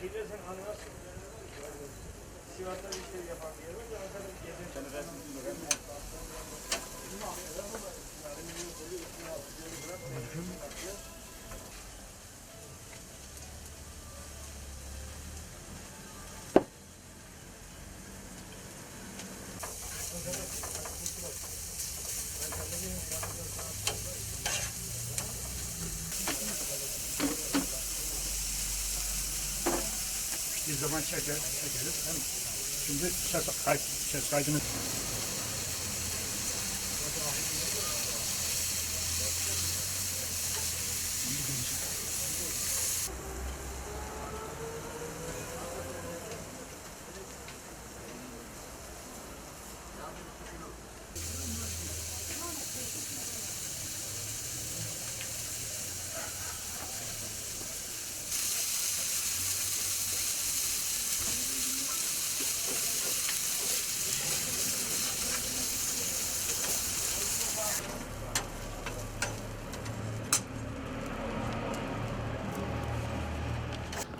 Şeyde sen anlarsın. Sivas'ta bir şey yapan bir yer var. Ankara'da bir gezen. Bir zaman çeker, çekeriz. Şimdi ses, kay, ses kaydını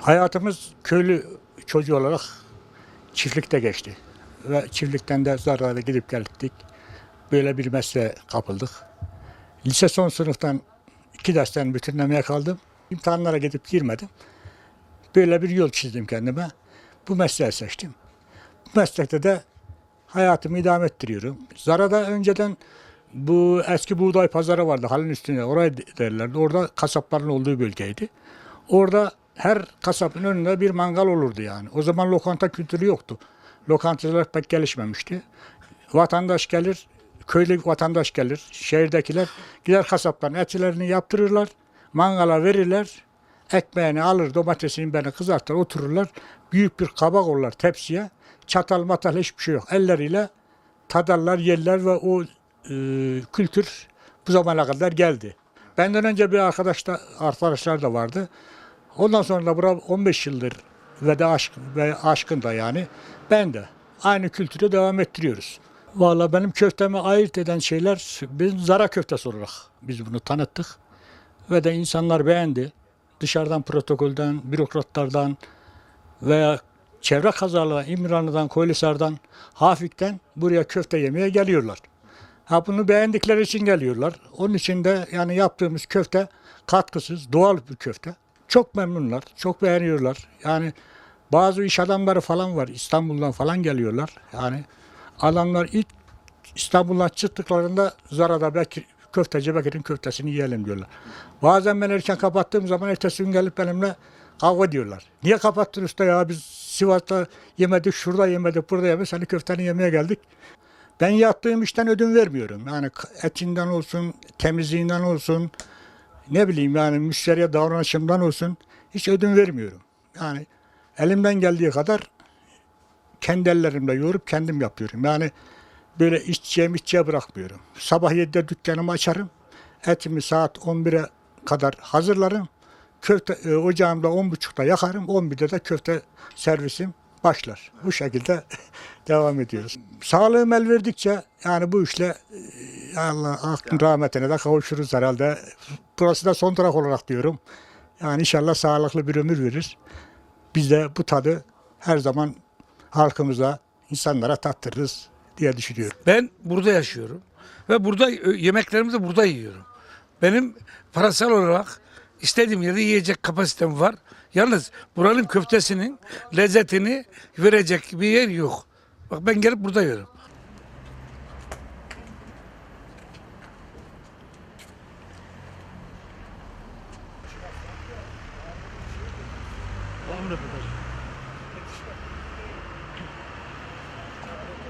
Hayatımız köylü çocuğu olarak çiftlikte geçti. Ve çiftlikten de zarara gidip geldik. Böyle bir mesleğe kapıldık. Lise son sınıftan iki dersten bütünlemeye kaldım. İmtihanlara gidip girmedim. Böyle bir yol çizdim kendime. Bu mesleği seçtim. Bu meslekte de hayatımı idame ettiriyorum. Zara'da önceden bu eski buğday pazarı vardı halın üstünde. Oraya derlerdi. Orada kasapların olduğu bölgeydi. Orada her kasapın önünde bir mangal olurdu yani. O zaman lokanta kültürü yoktu. Lokantacılar pek gelişmemişti. Vatandaş gelir, köylü vatandaş gelir, şehirdekiler gider kasapların etlerini yaptırırlar, mangala verirler, ekmeğini alır, domatesini biberini kızartır, otururlar. Büyük bir kabak olurlar tepsiye. Çatal matal hiçbir şey yok. Elleriyle tadarlar, yerler ve o e, kültür bu zamana kadar geldi. Benden önce bir arkadaş da, arkadaşlar da vardı. Ondan sonra da bura 15 yıldır ve de aşk ve aşkın da yani ben de aynı kültürü devam ettiriyoruz. Vallahi benim köftemi ayırt eden şeyler biz zara köftesi olarak biz bunu tanıttık ve de insanlar beğendi. Dışarıdan protokolden, bürokratlardan veya çevre kazalarından, İmranlı'dan, Koylisar'dan, Hafik'ten buraya köfte yemeye geliyorlar. Ha bunu beğendikleri için geliyorlar. Onun için de yani yaptığımız köfte katkısız, doğal bir köfte. Çok memnunlar, çok beğeniyorlar. Yani bazı iş adamları falan var. İstanbul'dan falan geliyorlar. Yani adamlar ilk İstanbul'dan çıktıklarında Zara'da belki köfteci Bekir'in köftesini yiyelim diyorlar. Bazen ben erken kapattığım zaman ertesi gün gelip benimle kavga diyorlar. Niye kapattın usta ya biz Sivas'ta yemedik, şurada yemedik, burada yemedik, seni köfteni yemeye geldik. Ben yaptığım işten ödün vermiyorum. Yani etinden olsun, temizliğinden olsun, ne bileyim yani müşteriye davranışımdan olsun hiç ödün vermiyorum. Yani elimden geldiği kadar kendi ellerimle yoğurup kendim yapıyorum. Yani böyle işçiye mitçiye bırakmıyorum. Sabah 7'de dükkanımı açarım. Etimi saat 11'e kadar hazırlarım. Köfte e, ocağımda 10.30'da yakarım. 11'de de köfte servisim başlar. Bu şekilde devam ediyoruz. Sağlığım el verdikçe yani bu işle e, Allah aklın rahmetine de kavuşuruz herhalde. Burası da son durak olarak diyorum. Yani inşallah sağlıklı bir ömür verir. Biz de bu tadı her zaman halkımıza, insanlara tattırırız diye düşünüyorum. Ben burada yaşıyorum ve burada e, yemeklerimi de burada yiyorum. Benim parasal olarak istediğim yerde yiyecek kapasitem var. Yalnız buranın köftesinin lezzetini verecek bir yer yok. Bak ben gelip burada yiyorum. Olumlu röportaj.